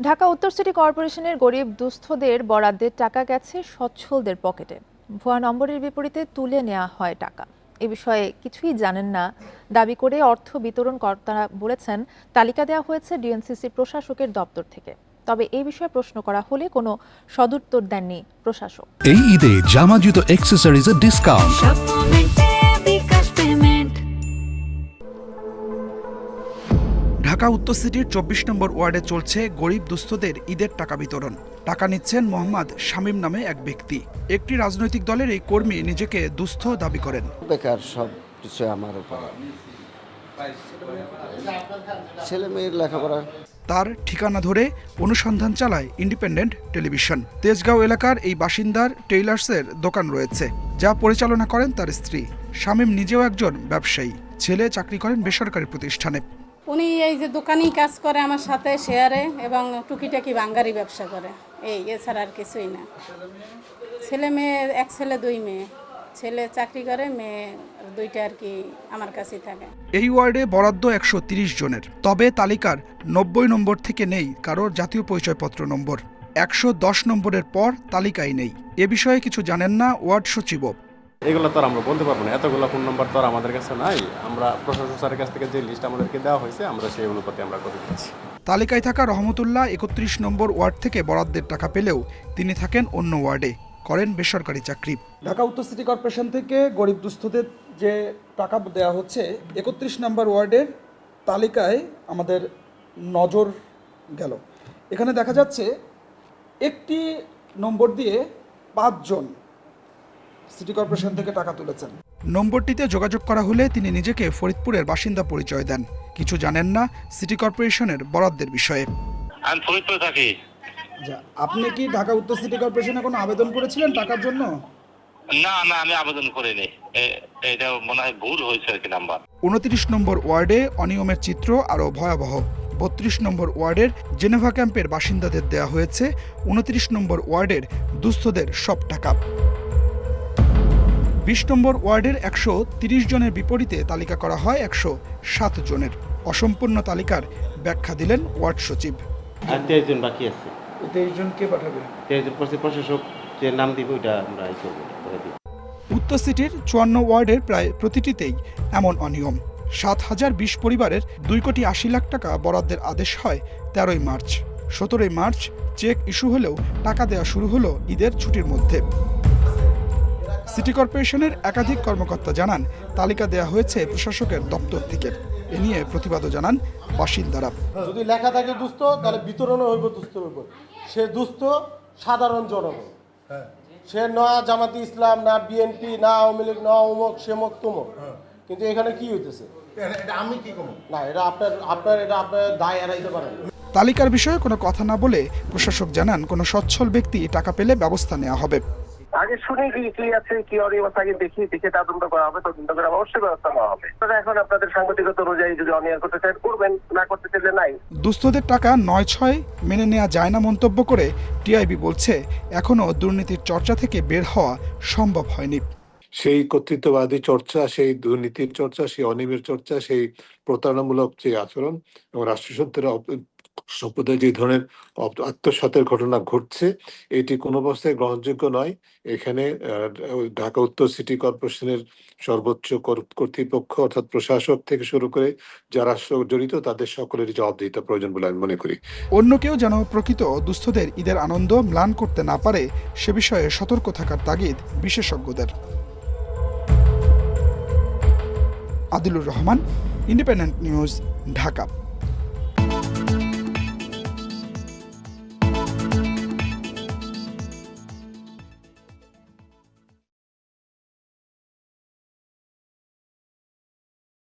ঢাকা উত্তর সিটি কর্পোরেশনের গরিব দুস্থদের বরাদ্দের টাকা গেছে সচ্ছলদের পকেটে। ভুয়া নম্বরের বিপরীতে তুলে নেওয়া হয় টাকা। এ বিষয়ে কিছুই জানেন না। দাবি করে অর্থ বিতরণ কর্তারা বলেছেন তালিকা দেওয়া হয়েছে ডিএনসিসি প্রশাসকের দপ্তর থেকে। তবে এই বিষয়ে প্রশ্ন করা হলে কোনো সদুত্তর দেননি প্রশাসক। এই ঈদে জামা জুতো অ্যাক্সেসরিজের ডিসকাউন্ট ঢাকা উত্তর সিটির চব্বিশ নম্বর ওয়ার্ডে চলছে গরিব দুস্থদের ঈদের টাকা বিতরণ। টাকা নিচ্ছেন মোহাম্মদ শামীম নামে এক ব্যক্তি। একটি রাজনৈতিক দলের এই কর্মী নিজেকে দুস্থ দাবি করেন। বেকার সব কিছু আমার উপরে। ছেলে মেয়ের লেখাপড়া। তার ঠিকানা ধরে অনুসন্ধান চালায় ইন্ডিপেন্ডেন্ট টেলিভিশন। তেজগাঁও এলাকার এই বাসিন্দার টেইলার্সের দোকান রয়েছে। যা পরিচালনা করেন তার স্ত্রী। শামীম নিজেও একজন ব্যবসায়ী। ছেলে চাকরি করেন বেসরকারি প্রতিষ্ঠানে। উনি এই যে দোকানেই কাজ করে আমার সাথে শেয়ারে এবং টুকিটাকি বাঙ্গারি ব্যবসা করে। এই, এছাড়া আর কিছুই না। ছেলে মেয়ে, এক ছেলে, দুই মেয়ে। ছেলে চাকরি করে, মেয়ে দুইটা আর কি আমার কাছেই থাকে। এই ওয়ার্ডে বরাদ্দ একশো জনের। তবে তালিকার নব্বই নম্বর থেকে নেই কারোর জাতীয় পরিচয়পত্র নম্বর। একশো দশ নম্বরের পর তালিকায় নেই। এ বিষয়ে কিছু জানেন না ওয়ার্ড সচিবও। এগুলো তো আর আমরা বলতে পারব না। এতগুলো ফোন নাম্বার তো আর আমাদের কাছে নাই। আমরা প্রশাসন স্যারের কাছ থেকে যে লিস্ট আমাদেরকে দেওয়া হয়েছে আমরা সেই অনুপাতে আমরা করে দিচ্ছি। তালিকায় থাকা রহমতুল্লাহ একত্রিশ নম্বর ওয়ার্ড থেকে বরাদ্দের টাকা পেলেও তিনি থাকেন অন্য ওয়ার্ডে। করেন বেসরকারি চাকরি। ঢাকা উত্তর সিটি কর্পোরেশন থেকে গরিব দুস্থদের যে টাকা দেওয়া হচ্ছে একত্রিশ নম্বর ওয়ার্ডের তালিকায় আমাদের নজর গেল। এখানে দেখা যাচ্ছে একটি নম্বর দিয়ে পাঁচজন সিটি কর্পোরেশন থেকে টাকা তুলেছেন। নম্বরটিতে যোগাযোগ করা হলে তিনি নিজেকে ফরিদপুরের বাসিন্দা পরিচয় দেন। কিছু জানেন না সিটি কর্পোরেশনের বরাদ্দের বিষয়ে। আমি ফরিদপুরে থাকি। আচ্ছা আপনি কি ঢাকা উত্তর সিটি কর্পোরেশনে কোনো আবেদন করেছিলেন টাকার জন্য? না না আমি আবেদন করিনি। এটা মনে হয় ভুল হয়েছে আর কি নাম্বার। উনত্রিশ নম্বর ওয়ার্ডে অনিয়মের চিত্র আরও ভয়াবহ। বত্রিশ নম্বর ওয়ার্ডের জেনেভা ক্যাম্পের বাসিন্দাদের দেওয়া হয়েছে। উনত্রিশ নম্বর ওয়ার্ডের দুস্থদের সব টাকা। বিশ নম্বর ওয়ার্ডের একশো তিরিশ জনের বিপরীতে তালিকা করা হয় একশো সাত জনের। অসম্পূর্ণ তালিকার ব্যাখ্যা দিলেন ওয়ার্ড সচিব। আর তেইশ জন বাকি আছে। তেইশ জন কে পাঠাবে? তেইশ জন প্রশাসক যে নাম দিবে ওইটা আমরা উত্তর সিটির চুয়ান্ন ওয়ার্ডের প্রায় প্রতিটিতেই এমন অনিয়ম। সাত হাজার বিশ পরিবারের দুই কোটি আশি লাখ টাকা বরাদ্দের আদেশ হয় তেরোই মার্চ। সতেরোই মার্চ চেক ইস্যু হলেও টাকা দেওয়া শুরু হলো ঈদের ছুটির মধ্যে। সিটি কর্পোরেশনের একাধিক কর্মকর্তা জানান তালিকা দেওয়া হয়েছে প্রশাসকের দপ্তর থেকে। এ নিয়ে প্রতিবাদও জানান বাসিন্দারা। যদি লেখা থাকে দুস্থ তাহলে বিতরণও হইব দুস্থর উপর সে দুস্থ সাধারণ জনগণ। সে না জামাতি ইসলাম না বিএনপি না আওয়ামী লীগ না অমুক সেমক তুমক। কিন্তু এখানে কি হইতেছে? আমি কি না এটা আপনার আপনার এটা আপনার দায় এড়াইতে পারেন। তালিকার বিষয়ে কোনো কথা না বলে প্রশাসক জানান কোনো সচ্ছল ব্যক্তি টাকা পেলে ব্যবস্থা নেওয়া হবে। আগে শুনে কি কি আছে কি অনিয়ম আগে দেখি দেখে তদন্ত করা হবে তদন্ত করে অবশ্যই ব্যবস্থা নেওয়া হবে। তবে এখন আপনাদের সাংগতিকতা অনুযায়ী যদি অনিয়ম করতে চান করবেন না করতে চাইলে নাই। দুস্থদের টাকা নয় ছয় মেনে নেওয়া যায় না মন্তব্য করে টিআইবি বলছে এখনও দুর্নীতির চর্চা থেকে বের হওয়া সম্ভব হয়নি। সেই কর্তৃত্ববাদী চর্চা সেই দুর্নীতির চর্চা সেই অনিয়মের চর্চা সেই প্রতারণামূলক যে আচরণ এবং রাষ্ট্রসত্ত্বের সম্প্রদায় যে ধরনের আত্মসাতের ঘটনা ঘটছে, এটি কোনো অবস্থায় গ্রহণযোগ্য নয়। এখানে ঢাকা উত্তর সিটি কর্পোরেশনের সর্বোচ্চ কর- কর্তৃপক্ষ অর্থাৎ প্রশাসক থেকে শুরু করে যারা জড়িত, তাদের সকলেরই জবাবদিহিতা প্রয়োজন বলে আমি মনে করি। অন্য কেউ যেন প্রকৃত দুস্থদের ঈদের আনন্দ ম্লান করতে না পারে, সে বিষয়ে সতর্ক থাকার তাগিদ বিশেষজ্ঞদের। Adilur Rahman, Independent News, Dhaka.